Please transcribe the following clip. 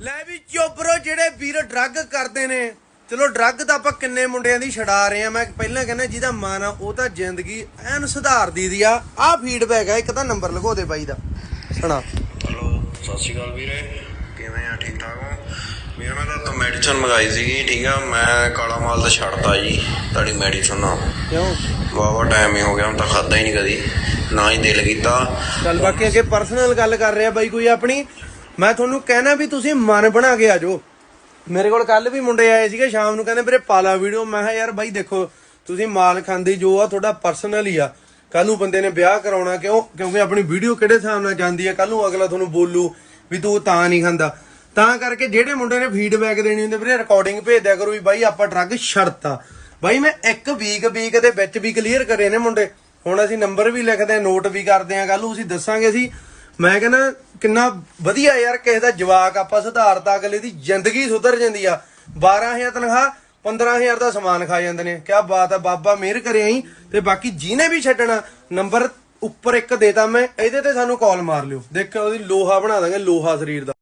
ਲੈ ਵੀ ਚੋਬਰੋ ਜਿਹੜੇ ਵੀਰ ਡਰੱਗ ਕਰਦੇ ਨੇ। ਚਲੋ ਡਰੱਗ ਤਾਂ ਆਪਾਂ ਕਿੰਨੇ ਮੁੰਡਿਆਂ ਦੀ ਛਡਾ ਰਹੇ ਆ ਮੈਂ ਪਹਿਲਾਂ ਕਹਿੰਦਾ ਜਿਹਦਾ ਮਨ ਆ ਉਹ ਤਾਂ ਜ਼ਿੰਦਗੀ ਐਨ ਸੁਧਾਰਦੀ ਦੀ ਆ। ਆਹ ਫੀਡਬੈਕ ਆ ਇੱਕ ਤਾਂ ਨੰਬਰ ਲਗੋ ਦੇ ਬਾਈ ਦਾ। ਸੁਣਾ। ਹਲੋ ਸਤਿ ਸ਼੍ਰੀ ਅਕਾਲ ਵੀਰੇ। ਕਿਵੇਂ ਆ ਠੀਕ ਠਾਕ ਹੋ? ਵੀਰੇ ਮੈਂ ਤਾਂ ਮੈਡੀਸਨ ਮੰਗਾਈ ਸੀਗੀ ਠੀਕ ਆ। ਮੈਂ ਕਾਲਾ ਮਾਲ ਤਾਂ ਛੱਡਤਾ ਜੀ ਤੁਹਾਡੀ ਮੈਡੀਸਨ ਨਾਲ। ਕਿਉਂ? ਵਾਵਾ ਟਾਈਮ ਹੀ ਹੋ ਗਿਆ ਹੁਣ ਤਾਂ ਖਾਦਾ ਹੀ ਨਹੀਂ ਕਦੀ। ਨਾ ਹੀ ਦਿਲ ਕੀਤਾ। ਚੱਲ ਬਾਕੀ ਅੱਗੇ ਪਰਸਨਲ ਗੱਲ ਕਰ ਰਿਹਾ ਬਾਈ ਕੋਈ ਆਪਣੀ। ਮੈਂ ਤੁਹਾਨੂੰ ਕਹਿਣਾ ਵੀ ਤੁਸੀਂ ਮਨ ਬਣਾ ਕੇ ਆਜੋ ਮੇਰੇ ਕੋਲ ਕੱਲ ਵੀ ਮੁੰਡੇ ਆਏ ਸੀਗੇ, ਸ਼ਾਮ ਨੂੰ ਕਹਿੰਦੇ ਵੀਰੇ ਪਾਲਾ ਵੀਡੀਓ। ਮੈਂ ਕਿਹਾ, ਯਾਰ ਬਾਈ ਦੇਖੋ, ਤੁਸੀਂ ਮਾਲ ਖਾਂਦੀ ਜੋ ਆ, ਤੁਹਾਡਾ ਪਰਸਨਲ ਹੀ ਆ। ਕੱਲ ਨੂੰ ਬੰਦੇ ਨੇ ਵਿਆਹ ਕਰਾਉਣਾ ਕਿਉਂ? ਕਿਉਂਕਿ ਆਪਣੀ ਵੀਡੀਓ ਕਿਹੜੇ ਹਿਸਾਬ ਨਾਲ ਜਾਂਦੀ ਹੈ ਕੱਲ ਨੂੰ ਅਗਲਾ ਤੁਹਾਨੂੰ ਬੋਲੂ ਵੀ ਤੂੰ ਤਾਂ ਨਹੀਂ ਖਾਂਦਾ। ਤਾਂ ਕਰਕੇ ਜਿਹੜੇ ਮੁੰਡੇ ਨੇ ਫੀਡਬੈਕ ਦੇਣੀ ਹੁੰਦੀ ਵੀਰੇ ਰਿਕਾਰਡਿੰਗ ਭੇਜ ਦਿਆ ਕਰੋ ਵੀ ਬਾਈ ਆਪਾਂ ਡਰੱਗ ਛੱਡਤਾ ਬਾਈ ਮੈਂ ਇੱਕ ਵੀਕ ਵੀਕ ਦੇ ਵਿੱਚ ਵੀ ਕਲੀਅਰ ਕਰੇ ਨੇ ਮੁੰਡੇ। ਹੁਣ ਅਸੀਂ ਨੰਬਰ ਵੀ ਲਿਖਦੇ ਆ ਨੋਟ ਵੀ ਕਰਦੇ ਆ। ਕੱਲ ਨੂੰ ਅਸੀਂ ਦੱਸਾਂਗੇ ਅਸੀਂ ਮੈਂ ਕਹਿੰਦਾ, ਕਿੰਨਾ ਵਧੀਆ ਯਾਰ ਕਿਸੇ ਦਾ ਜਵਾਕ ਆਪਾਂ ਸੁਧਾਰਤਾ ਅਗਲੇ ਦੀ ਜ਼ਿੰਦਗੀ ਸੁਧਰ ਜਾਂਦੀ ਆ। 12000 ਤਨਖਾਹ 15000 ਦਾ ਸਮਾਨ ਖਾ ਜਾਂਦੇ ਨੇ। ਕਿਆ ਬਾਤ ਆ, ਬਾਬਾ ਮਿਹਰ ਕਰੇ ਆਈ ਤੇ ਬਾਕੀ ਜਿਹਨੇ ਵੀ ਛੱਡਣਾ, ਨੰਬਰ ਉੱਪਰ ਇੱਕ ਦੇਤਾ ਮੈਂ, ਇਹਦੇ ਤੇ ਸਾਨੂੰ ਕਾਲ ਮਾਰ ਲਿਓ। ਦੇਖੋ ਉਹਦੀ ਲੋਹਾ ਬਣਾ ਦਾਂਗੇ, ਲੋਹਾ ਸਰੀਰ ਦਾ।